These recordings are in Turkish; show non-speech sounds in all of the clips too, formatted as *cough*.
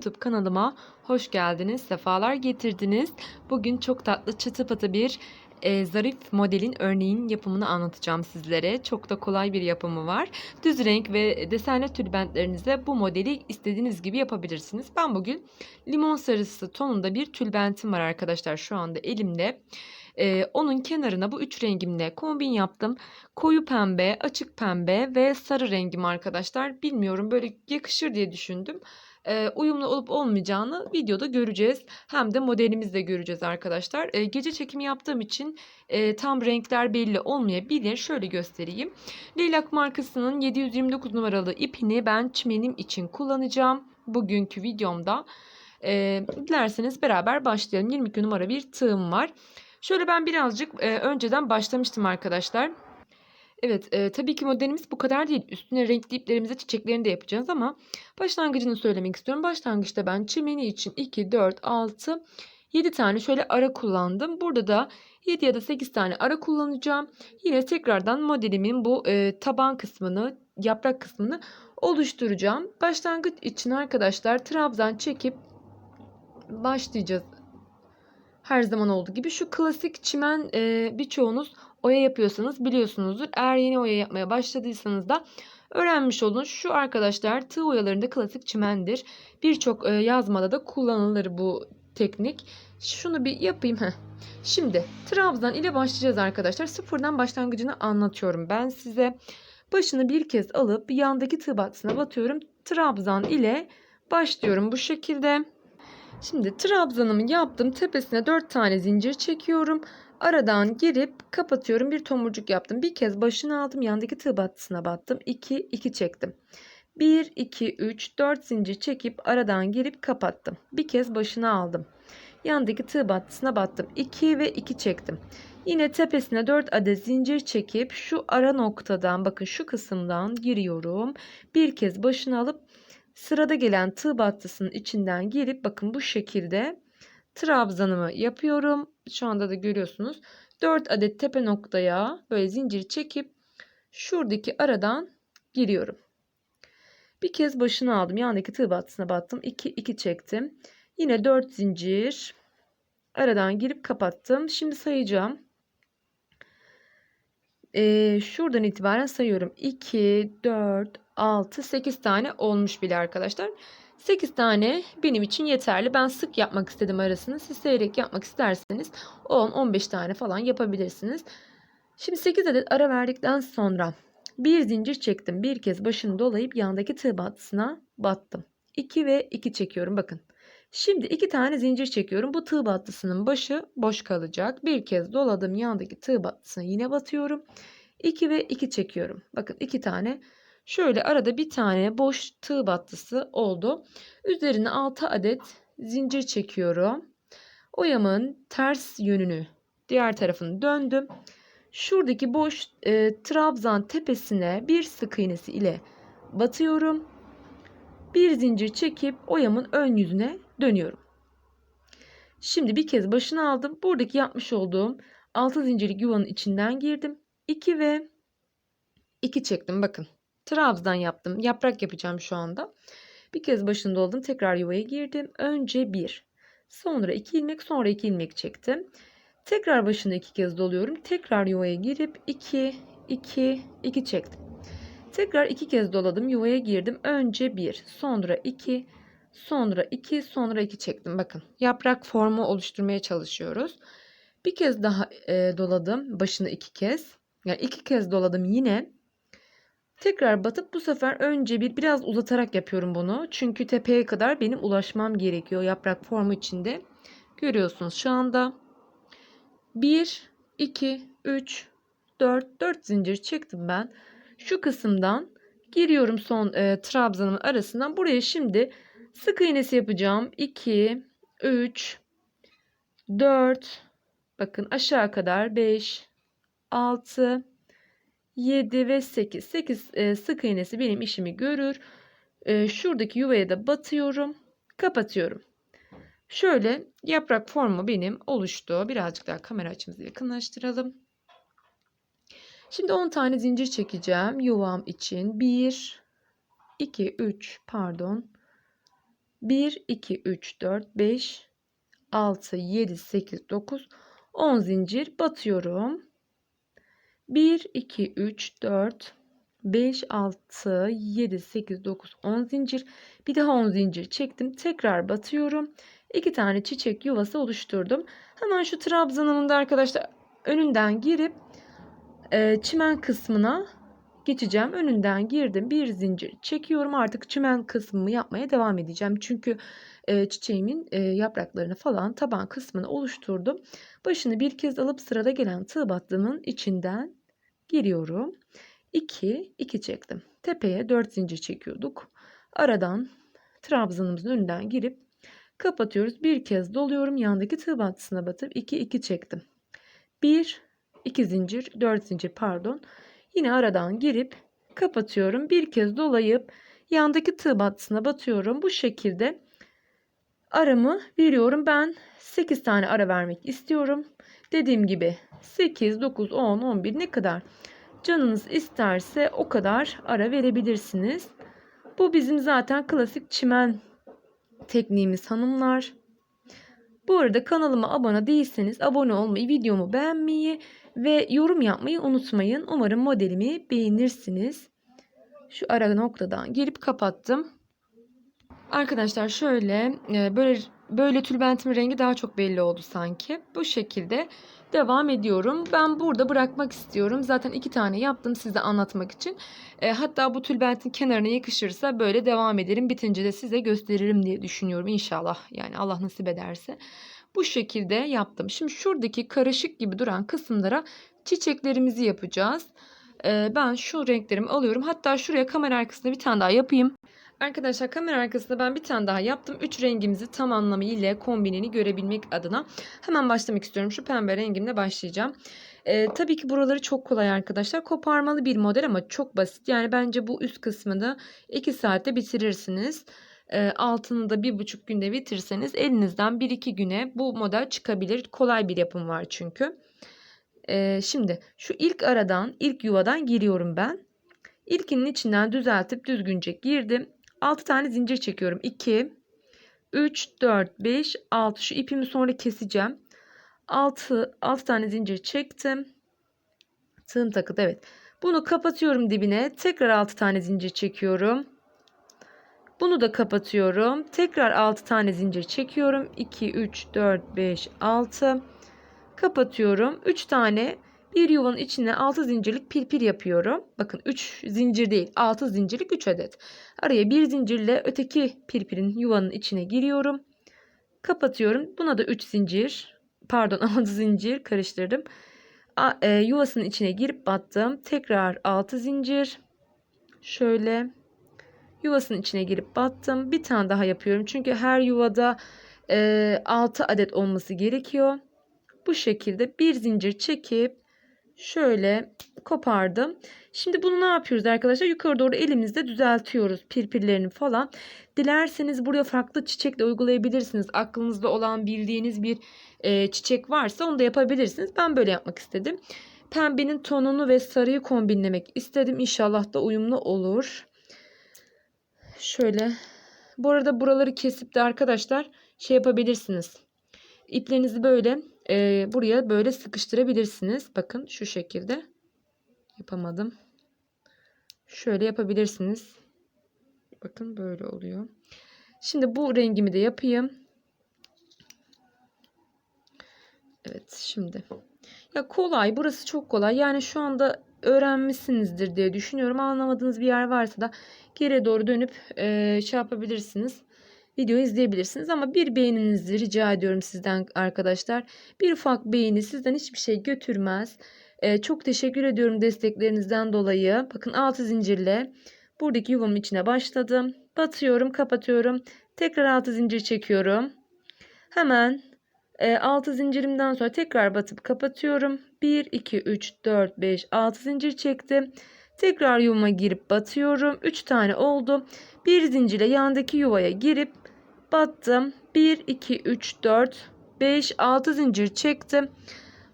YouTube kanalıma hoş geldiniz, sefalar getirdiniz. Bugün çok tatlı çıtı pıtı bir e, zarif modelin örneğin yapımını anlatacağım sizlere. Çok da kolay bir yapımı var. Düz renk ve desenli tülbentlerinize bu modeli istediğiniz gibi yapabilirsiniz. Ben bugün limon sarısı tonunda bir tülbentim var arkadaşlar şu anda elimde. Ee, onun kenarına bu üç rengimle kombin yaptım. Koyu pembe, açık pembe ve sarı rengim arkadaşlar. Bilmiyorum böyle yakışır diye düşündüm. Uyumlu olup olmayacağını videoda göreceğiz. Hem de modelimizi de göreceğiz arkadaşlar. Gece çekimi yaptığım için tam renkler belli olmayabilir. Şöyle göstereyim. Lilac markasının 729 numaralı ipini ben çimenim için kullanacağım. Bugünkü videomda. Dilerseniz beraber başlayalım. 22 numara bir tığım var. Şöyle ben birazcık önceden başlamıştım arkadaşlar. Evet e, tabii ki modelimiz bu kadar değil. Üstüne renkli iplerimize çiçeklerini de yapacağız ama başlangıcını söylemek istiyorum. Başlangıçta ben çimeni için 2, 4, 6, 7 tane şöyle ara kullandım. Burada da 7 ya da 8 tane ara kullanacağım. Yine tekrardan modelimin bu e, taban kısmını, yaprak kısmını oluşturacağım. Başlangıç için arkadaşlar trabzan çekip başlayacağız her zaman olduğu gibi şu klasik çimen e, birçoğunuz oya yapıyorsanız biliyorsunuzdur. Eğer yeni oya yapmaya başladıysanız da öğrenmiş olun. Şu arkadaşlar tığ oyalarında klasik çimendir. Birçok e, yazmada da kullanılır bu teknik. Şunu bir yapayım. Heh. Şimdi trabzan ile başlayacağız arkadaşlar. Sıfırdan başlangıcını anlatıyorum ben size. Başını bir kez alıp yandaki tığ battısına batıyorum. Trabzan ile başlıyorum bu şekilde. Şimdi trabzanımı yaptım. Tepesine 4 tane zincir çekiyorum. Aradan girip kapatıyorum. Bir tomurcuk yaptım. Bir kez başını aldım. Yandaki tığ battısına battım. 2 2 çektim. 1 2 3 4 zincir çekip aradan girip kapattım. Bir kez başını aldım. Yandaki tığ battısına battım. 2 ve 2 çektim. Yine tepesine 4 adet zincir çekip şu ara noktadan bakın şu kısımdan giriyorum. Bir kez başını alıp Sırada gelen tığ battısının içinden girip bakın bu şekilde trabzanımı yapıyorum. Şu anda da görüyorsunuz. 4 adet tepe noktaya böyle zincir çekip şuradaki aradan giriyorum. Bir kez başını aldım. Yandaki tığ battısına battım. 2 2 çektim. Yine 4 zincir aradan girip kapattım. Şimdi sayacağım. Ee, şuradan itibaren sayıyorum. 2 4 6, 8 tane olmuş bile arkadaşlar. 8 tane benim için yeterli. Ben sık yapmak istedim arasını. Siz seyrek yapmak isterseniz 10-15 tane falan yapabilirsiniz. Şimdi 8 adet ara verdikten sonra bir zincir çektim. Bir kez başını dolayıp yandaki tığ battısına battım. 2 ve 2 çekiyorum bakın. Şimdi iki tane zincir çekiyorum. Bu tığ battısının başı boş kalacak. Bir kez doladım yandaki tığ battısına yine batıyorum. 2 ve 2 çekiyorum. Bakın iki tane Şöyle arada bir tane boş tığ battısı oldu. Üzerine 6 adet zincir çekiyorum. Oyamın ters yönünü diğer tarafını döndüm. Şuradaki boş e, trabzan tepesine bir sık iğnesi ile batıyorum. Bir zincir çekip oyamın ön yüzüne dönüyorum. Şimdi bir kez başını aldım. Buradaki yapmış olduğum 6 zincirlik yuvanın içinden girdim. 2 ve 2 çektim bakın. Trabzan yaptım. Yaprak yapacağım şu anda. Bir kez başında oldum. Tekrar yuvaya girdim. Önce bir. Sonra iki ilmek. Sonra iki ilmek çektim. Tekrar başında iki kez doluyorum. Tekrar yuvaya girip iki, iki, iki çektim. Tekrar iki kez doladım. Yuvaya girdim. Önce bir. Sonra iki. Sonra iki. Sonra iki çektim. Bakın yaprak formu oluşturmaya çalışıyoruz. Bir kez daha e, doladım. Başını iki kez. Yani iki kez doladım yine. Tekrar batıp bu sefer önce bir biraz uzatarak yapıyorum bunu. Çünkü tepeye kadar benim ulaşmam gerekiyor yaprak formu içinde. Görüyorsunuz şu anda 1, 2, 3, 4, 4 zincir çektim ben. Şu kısımdan giriyorum son e, trabzanımın arasından. Buraya şimdi sık iğnesi yapacağım. 2, 3, 4, bakın aşağı kadar 5, 6, 7 ve 8. 8 e, sık iğnesi benim işimi görür. E, şuradaki yuvaya da batıyorum. Kapatıyorum. Şöyle yaprak formu benim oluştu. Birazcık daha kamera açımızı yakınlaştıralım. Şimdi 10 tane zincir çekeceğim yuvam için. 1 2 3 pardon. 1, 2, 3, 4, 5, 6, 7, 8, 9, 10 zincir batıyorum. 1, 2, 3, 4, 5, 6, 7, 8, 9, 10 zincir. Bir daha 10 zincir çektim. Tekrar batıyorum. 2 tane çiçek yuvası oluşturdum. Hemen şu trabzanımın da arkadaşlar önünden girip e, çimen kısmına geçeceğim. Önünden girdim. Bir zincir çekiyorum. Artık çimen kısmımı yapmaya devam edeceğim. Çünkü e, çiçeğimin e, yapraklarını falan taban kısmını oluşturdum. Başını bir kez alıp sırada gelen tığ battığımın içinden giriyorum. 2, 2 çektim. Tepeye 4 zincir çekiyorduk. Aradan trabzanımızın önünden girip kapatıyoruz. Bir kez doluyorum. Yandaki tığ battısına batıp 2, 2 çektim. 1, 2 zincir, 4 zincir pardon. Yine aradan girip kapatıyorum. Bir kez dolayıp yandaki tığ battısına batıyorum. Bu şekilde aramı veriyorum. Ben 8 tane ara vermek istiyorum. Dediğim gibi 8, 9, 10, 11 ne kadar canınız isterse o kadar ara verebilirsiniz. Bu bizim zaten klasik çimen tekniğimiz hanımlar. Bu arada kanalıma abone değilseniz abone olmayı, videomu beğenmeyi ve yorum yapmayı unutmayın. Umarım modelimi beğenirsiniz. Şu ara noktadan girip kapattım. Arkadaşlar şöyle e, böyle böyle tülbentimin rengi daha çok belli oldu sanki. Bu şekilde devam ediyorum. Ben burada bırakmak istiyorum. Zaten iki tane yaptım size anlatmak için. E, hatta bu tülbentin kenarına yakışırsa böyle devam ederim. Bitince de size gösteririm diye düşünüyorum inşallah. Yani Allah nasip ederse. Bu şekilde yaptım. Şimdi şuradaki karışık gibi duran kısımlara çiçeklerimizi yapacağız. E, ben şu renklerimi alıyorum. Hatta şuraya kamera arkasında bir tane daha yapayım. Arkadaşlar kamera arkasında ben bir tane daha yaptım. 3 rengimizi tam anlamıyla kombinini görebilmek adına hemen başlamak istiyorum. Şu pembe rengimle başlayacağım. Ee, tabii ki buraları çok kolay arkadaşlar. Koparmalı bir model ama çok basit. Yani bence bu üst kısmını 2 saatte bitirirsiniz. Ee, altını da 1,5 günde bitirseniz elinizden 1-2 güne bu model çıkabilir. Kolay bir yapım var çünkü. Ee, şimdi şu ilk aradan ilk yuvadan giriyorum ben. İlkinin içinden düzeltip düzgünce girdim. 6 tane zincir çekiyorum. 2, 3, 4, 5, 6. Şu ipimi sonra keseceğim. 6, 6 tane zincir çektim. Tığım takıldı. Evet. Bunu kapatıyorum dibine. Tekrar 6 tane zincir çekiyorum. Bunu da kapatıyorum. Tekrar 6 tane zincir çekiyorum. 2, 3, 4, 5, 6. Kapatıyorum. 3 tane bir yuvanın içine 6 zincirlik pirpir yapıyorum. Bakın 3 zincir değil 6 zincirlik 3 adet. Araya bir zincirle öteki pirpirin yuvanın içine giriyorum. Kapatıyorum. Buna da 3 zincir pardon *laughs* 6 zincir karıştırdım. A, e, yuvasının içine girip battım. Tekrar 6 zincir. Şöyle yuvasının içine girip battım. Bir tane daha yapıyorum. Çünkü her yuvada e, 6 adet olması gerekiyor. Bu şekilde bir zincir çekip şöyle kopardım. Şimdi bunu ne yapıyoruz arkadaşlar? Yukarı doğru elimizde düzeltiyoruz pirpirlerini falan. Dilerseniz buraya farklı çiçek de uygulayabilirsiniz. Aklınızda olan bildiğiniz bir e, çiçek varsa onu da yapabilirsiniz. Ben böyle yapmak istedim. Pembenin tonunu ve sarıyı kombinlemek istedim. İnşallah da uyumlu olur. Şöyle. Bu arada buraları kesip de arkadaşlar şey yapabilirsiniz. İplerinizi böyle e, buraya böyle sıkıştırabilirsiniz. Bakın şu şekilde. Yapamadım. Şöyle yapabilirsiniz. Bakın böyle oluyor. Şimdi bu rengimi de yapayım. Evet şimdi. Ya kolay. Burası çok kolay. Yani şu anda öğrenmişsinizdir diye düşünüyorum. Anlamadığınız bir yer varsa da geri doğru dönüp e, şey yapabilirsiniz video izleyebilirsiniz. Ama bir beğeninizi rica ediyorum sizden arkadaşlar. Bir ufak beğeni sizden hiçbir şey götürmez. Ee, çok teşekkür ediyorum desteklerinizden dolayı. Bakın 6 zincirle buradaki yuvamın içine başladım. Batıyorum, kapatıyorum. Tekrar 6 zincir çekiyorum. Hemen e, 6 zincirimden sonra tekrar batıp kapatıyorum. 1, 2, 3, 4, 5, 6 zincir çektim. Tekrar yuvama girip batıyorum. 3 tane oldu. Bir zincirle yandaki yuvaya girip battım. 1, 2, 3, 4, 5, 6 zincir çektim.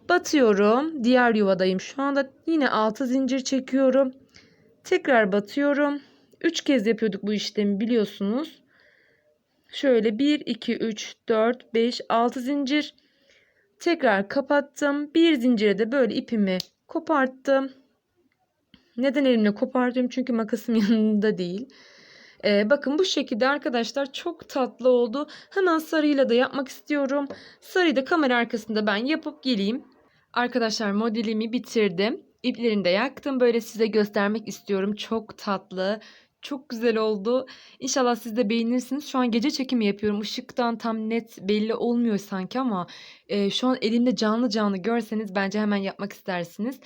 Batıyorum. Diğer yuvadayım şu anda. Yine 6 zincir çekiyorum. Tekrar batıyorum. 3 kez yapıyorduk bu işlemi biliyorsunuz. Şöyle 1, 2, 3, 4, 5, 6 zincir. Tekrar kapattım. Bir zincire de böyle ipimi koparttım. Neden elimle kopartıyorum? Çünkü makasım *laughs* yanında değil. Ee, bakın bu şekilde arkadaşlar çok tatlı oldu. Hemen sarıyla da yapmak istiyorum. Sarıyı da kamera arkasında ben yapıp geleyim. Arkadaşlar modelimi bitirdim. İplerini de yaktım. Böyle size göstermek istiyorum. Çok tatlı. Çok güzel oldu. İnşallah siz de beğenirsiniz. Şu an gece çekimi yapıyorum. Işıktan tam net belli olmuyor sanki ama e, şu an elimde canlı canlı görseniz bence hemen yapmak istersiniz.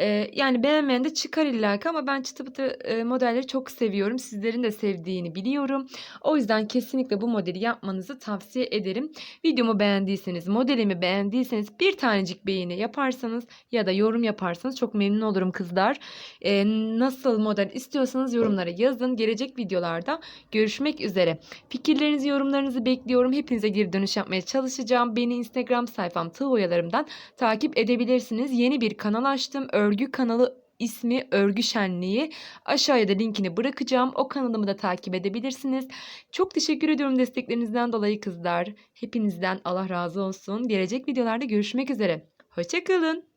E, yani beğenmeyen de çıkar illaki ama ben çıtı pıtı e, modelleri çok seviyorum. Sizlerin de sevdiğini biliyorum. O yüzden kesinlikle bu modeli yapmanızı tavsiye ederim. Videomu beğendiyseniz, modelimi beğendiyseniz bir tanecik beğeni yaparsanız ya da yorum yaparsanız çok memnun olurum kızlar. E, nasıl model istiyorsanız yorumlara yazın. Gelecek videolarda görüşmek üzere. Fikirlerinizi, yorumlarınızı bekliyorum. Hepinize geri dönüş yapmaya çalışacağım. Beni Instagram sayfam tığ oyalarımdan takip edebilirsiniz. Yeni bir kanal açtım. Örgü kanalı ismi Örgü Şenliği. Aşağıya da linkini bırakacağım. O kanalımı da takip edebilirsiniz. Çok teşekkür ediyorum desteklerinizden dolayı kızlar. Hepinizden Allah razı olsun. Gelecek videolarda görüşmek üzere. Hoşçakalın.